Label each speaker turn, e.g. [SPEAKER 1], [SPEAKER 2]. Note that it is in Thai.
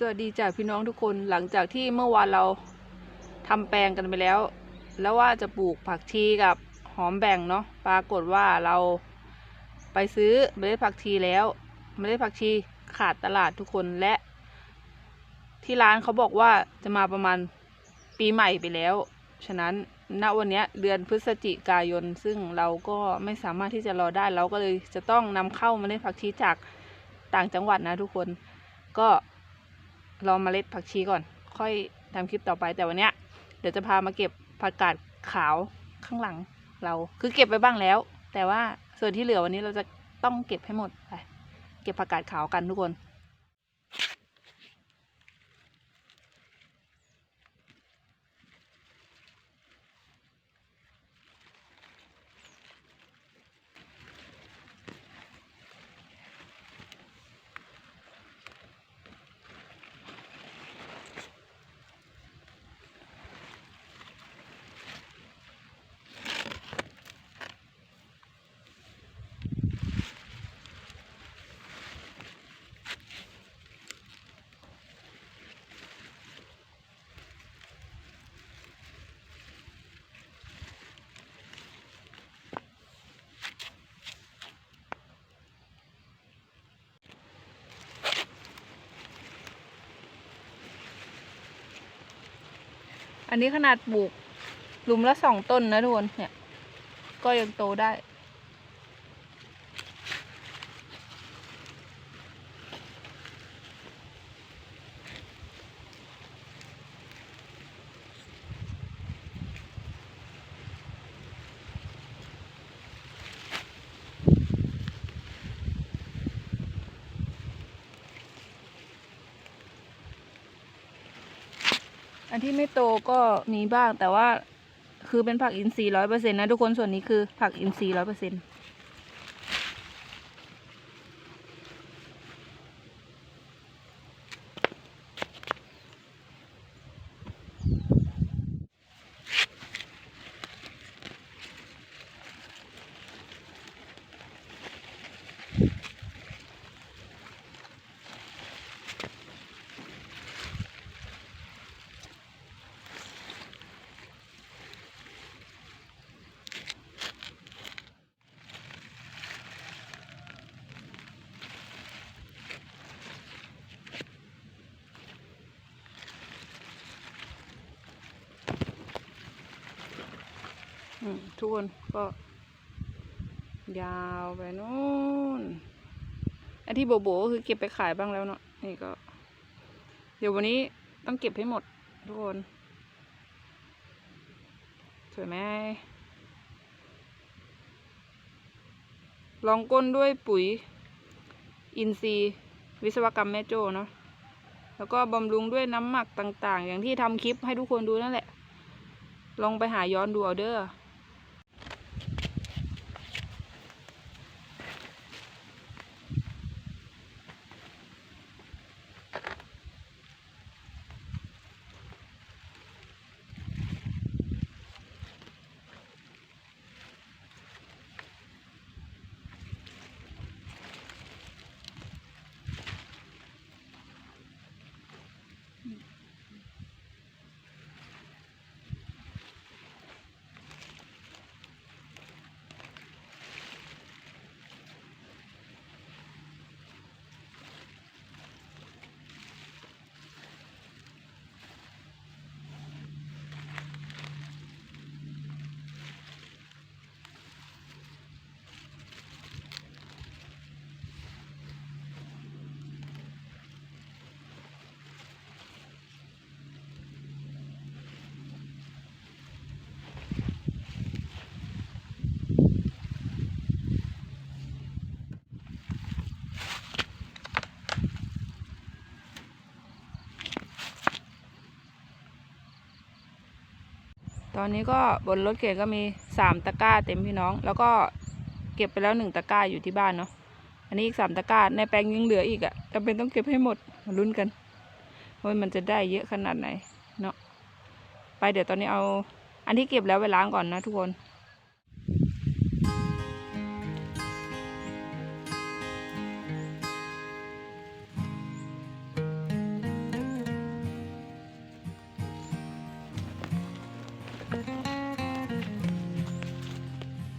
[SPEAKER 1] สวัสดีจ้ะพี่น้องทุกคนหลังจากที่เมื่อวานเราทำแปลงกันไปแล้ว แล้วว่าจะปลูกผักชีกับหอมแบ่งเนาะปรากฏว่าเราไปซื้อเมล็ดผักชีแล้วเมล็ดผักชีขาดตลาดทุกคนและ ที่ร้านเขาบอกว่าจะมาประมาณปีใหม่ไปแล้ว ฉะนั้นณวันนี้เดือนพฤศจิกายน ซึ่งเราก็ไม่สามารถที่จะรอได้เราก็เลยจะต้องนำเข้าเมล็ดผักชีจากต่างจังหวัดนะทุกคนก็ รอมเมล็ดผักชีก่อน ค่อยทำคลิปต่อไปแต่วันเนี้ยเดี๋ยวจะพามาเก็บผักกาดขาวข้างหลังเราคือเก็บไปบ้างแล้ว แต่ว่าส่วนที่เหลือวันนี้เราจะต้องเก็บให้หมดไปเก็บผักกาดขาวกันทุกคน อันนี้ขนาดปลูกหลุมละสองต้นนะทุกคนเนี่ย ก็ยังโตได้ นที่ไม่โตก็มีบ้างแต่ว่าคือเป็นผักอินทรีย์ร้อยเปอร์เซ็นต์นะทุกคนส่วนนี้คือผักอินทรีย์ร้อยเปอร์เซ็นต์ ทุกคนก็ยาวไปนู่นอันที่โบโบก็คือเก็บไปขายบ้างแล้วเนาะนี่ก็ เดี๋ยววันนี้ต้องเก็บให้หมด ทุกคน สวยไหมลองก้นด้วยปุ๋ย อินทรีย์วิศวกรรมแม่โจ้เนาะแล้วก็บำรุงด้วยน้ำหมักต่าง ๆ อย่างที่ทำคลิปให้ทุกคนดูนั่นแหละ ลองไปหาย้อนดูเอาเด้อ ตอนนี้ก็บนรถเข็นก็มีสามตะกร้าเต็มพี่น้อง แล้วก็เก็บไปแล้วหนึ่งตะกร้าอยู่ที่บ้านเนาะอันนี้อีกสามตะกร้าในแปลงยังเหลืออีกอะ่ะจำเป็นต้องเก็บให้หมดมาลุ้นกันว่ามันจะได้เยอะขนาดไหนเนาะไปเดี๋ยวตอนนี้เอาอันที่เก็บแล้วไปล้างก่อนนะทุกคน